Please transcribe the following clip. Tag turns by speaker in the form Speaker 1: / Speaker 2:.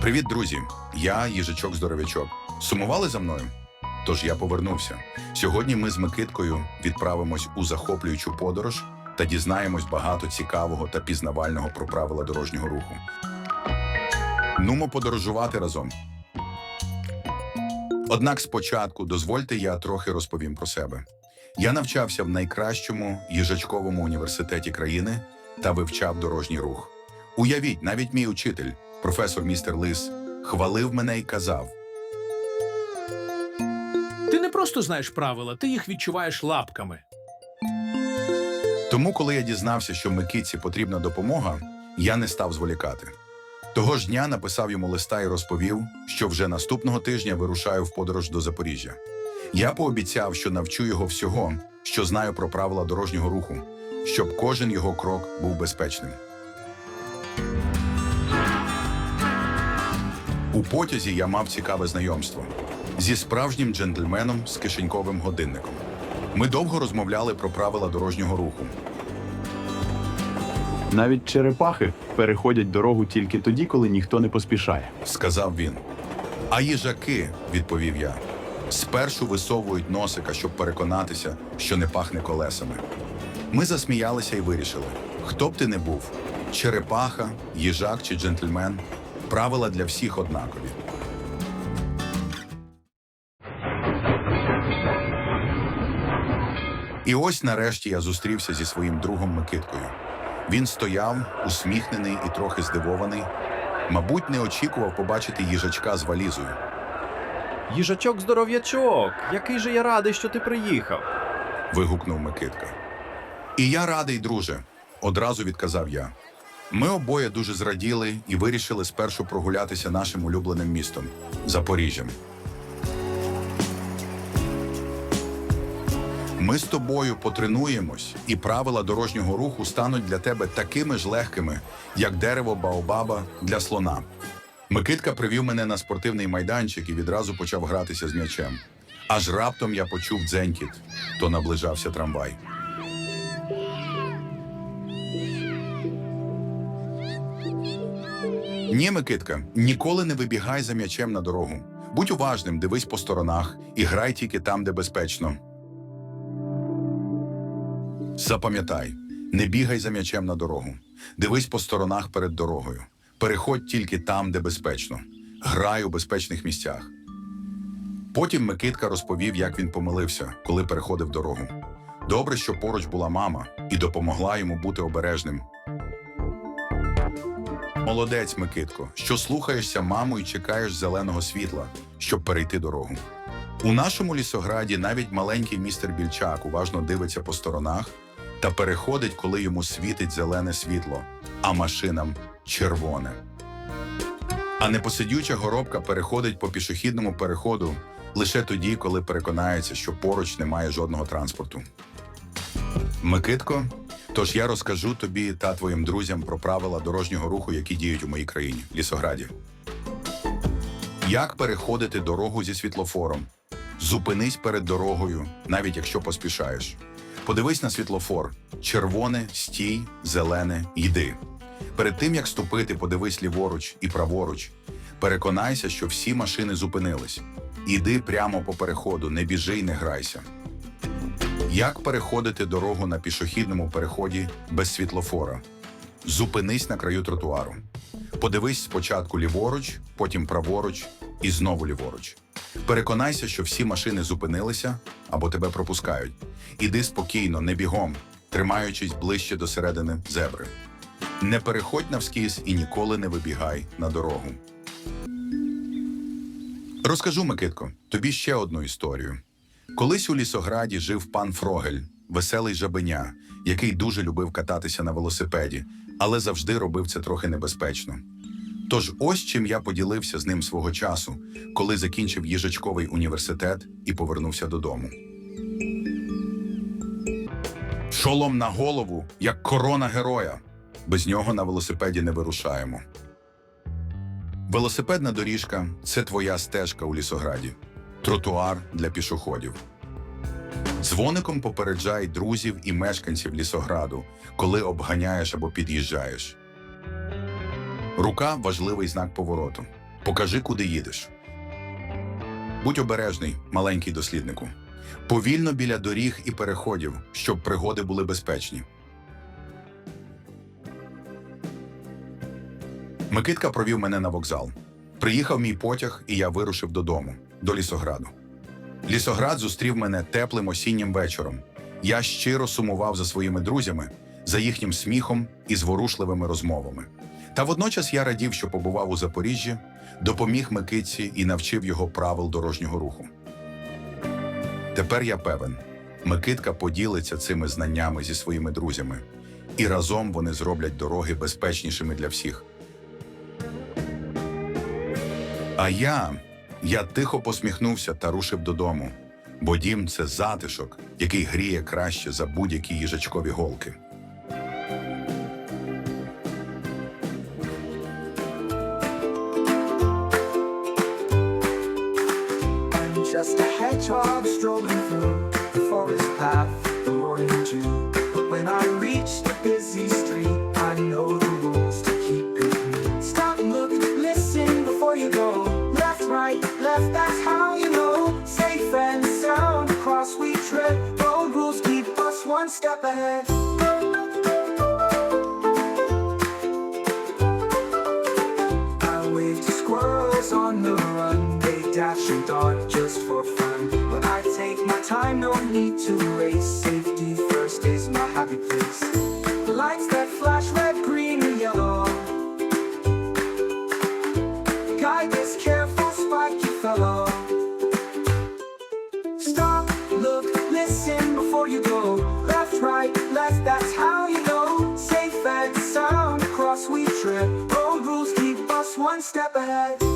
Speaker 1: Привіт, друзі! Я їжачок здоровячок. Сумували за мною? Тож я повернувся. Сьогодні ми з Микиткою відправимось у захоплюючу подорож та дізнаємось багато цікавого та пізнавального про правила дорожнього руху. Нумо подорожувати разом. Однак спочатку дозвольте я трохи розповім про себе. Я навчався в найкращому їжачковому університеті країни та вивчав дорожній рух. Уявіть, навіть мій учитель, професор містер Лис, хвалив мене і казав:
Speaker 2: Ти не просто знаєш правила, ти їх відчуваєш лапками.
Speaker 1: Тому, коли я дізнався, що Микитці потрібна допомога, я не став зволікати. Того ж дня написав йому листа і розповів, що вже наступного тижня вирушаю в подорож до Запоріжжя. Я пообіцяв, що навчу його всього, що знаю про правила дорожнього руху, щоб кожен його крок був безпечним. У потязі я мав цікаве знайомство зі справжнім джентльменом з кишеньковим годинником. Ми довго розмовляли про правила дорожнього руху.
Speaker 3: Навіть черепахи переходять дорогу тільки тоді, коли ніхто не поспішає.
Speaker 1: сказав він. А їжаки, відповів я, спершу висовують носика, щоб переконатися, що не пахне колесами. Ми засміялися і вирішили: хто б ти не був черепаха, їжак чи джентльмен, правила для всіх однакові. І ось нарешті я зустрівся зі своїм другом Микиткою. Він стояв, усміхнений і трохи здивований. Мабуть, не очікував побачити їжачка з валізою.
Speaker 4: Їжачок здоров'ячок! Який же я радий, що ти приїхав.
Speaker 1: вигукнув Микитка. І я радий, друже, одразу відказав я. Ми обоє дуже зраділи і вирішили спершу прогулятися нашим улюбленим містом Запоріжжям. Ми з тобою потренуємось, і правила дорожнього руху стануть для тебе такими ж легкими, як дерево Баобаба для слона. Микитка привів мене на спортивний майданчик і відразу почав гратися з м'ячем. Аж раптом я почув дзенькіт, то наближався трамвай. Ні, Микитка, ніколи не вибігай за м'ячем на дорогу. Будь уважним, дивись по сторонах і грай тільки там, де безпечно. Запам'ятай, не бігай за м'ячем на дорогу. Дивись по сторонах перед дорогою. Переходь тільки там, де безпечно. Грай у безпечних місцях. Потім Микитка розповів, як він помилився, коли переходив дорогу. Добре, що поруч була мама і допомогла йому бути обережним. Молодець, Микитко, що слухаєшся маму і чекаєш зеленого світла, щоб перейти дорогу. У нашому лісограді навіть маленький містер Більчак уважно дивиться по сторонах та переходить, коли йому світить зелене світло, а машинам червоне. А непосидюча горобка переходить по пішохідному переходу лише тоді, коли переконається, що поруч немає жодного транспорту. Микитко, тож я розкажу тобі та твоїм друзям про правила дорожнього руху, які діють у моїй країні лісограді. Як переходити дорогу зі світлофором? Зупинись перед дорогою, навіть якщо поспішаєш. Подивись на світлофор: червоне, стій, зелене, йди. Перед тим як ступити, подивись ліворуч і праворуч. Переконайся, що всі машини зупинились. Іди прямо по переходу, не біжи й не грайся. Як переходити дорогу на пішохідному переході без світлофора? Зупинись на краю тротуару. Подивись спочатку ліворуч, потім праворуч і знову ліворуч. Переконайся, що всі машини зупинилися або тебе пропускають. Іди спокійно, не бігом, тримаючись ближче до середини зебри. Не переходь навскіз і ніколи не вибігай на дорогу. Розкажу, Микитко, тобі ще одну історію. Колись у лісограді жив пан Фрогель, веселий жабеня, який дуже любив кататися на велосипеді, але завжди робив це трохи небезпечно. Тож ось чим я поділився з ним свого часу, коли закінчив їжачковий університет і повернувся додому. Шолом на голову, як корона героя. Без нього на велосипеді не вирушаємо. Велосипедна доріжка це твоя стежка у лісограді, тротуар для пішоходів. Дзвоником попереджай друзів і мешканців лісограду, коли обганяєш або під'їжджаєш. Рука важливий знак повороту. Покажи, куди їдеш. Будь обережний, маленький досліднику. Повільно біля доріг і переходів, щоб пригоди були безпечні. Микитка провів мене на вокзал. Приїхав мій потяг, і я вирушив додому, до лісограду. Лісоград зустрів мене теплим осіннім вечором. Я щиро сумував за своїми друзями, за їхнім сміхом і зворушливими розмовами. Та водночас я радів, що побував у Запоріжжі, допоміг Микитці і навчив його правил дорожнього руху. Тепер я певен, Микитка поділиться цими знаннями зі своїми друзями, і разом вони зроблять дороги безпечнішими для всіх. А я, я тихо посміхнувся та рушив додому, бо дім це затишок, який гріє краще за будь-які їжачкові голки.
Speaker 5: Just a hedgehog strolling through the forest path, the morning dew. But when I reach the busy street, I know the rules one. I wave to squirrels on the run. They dash and dart just for fun. But I take my time, no need to race. Safety first is my happy place. The lights that flash red, green, and yellow. Guide this careful, spiky fellow. Stop, look, listen before you go. Right, left, that's how you know. Safe and sound across we trip. Road rules keep us one step ahead.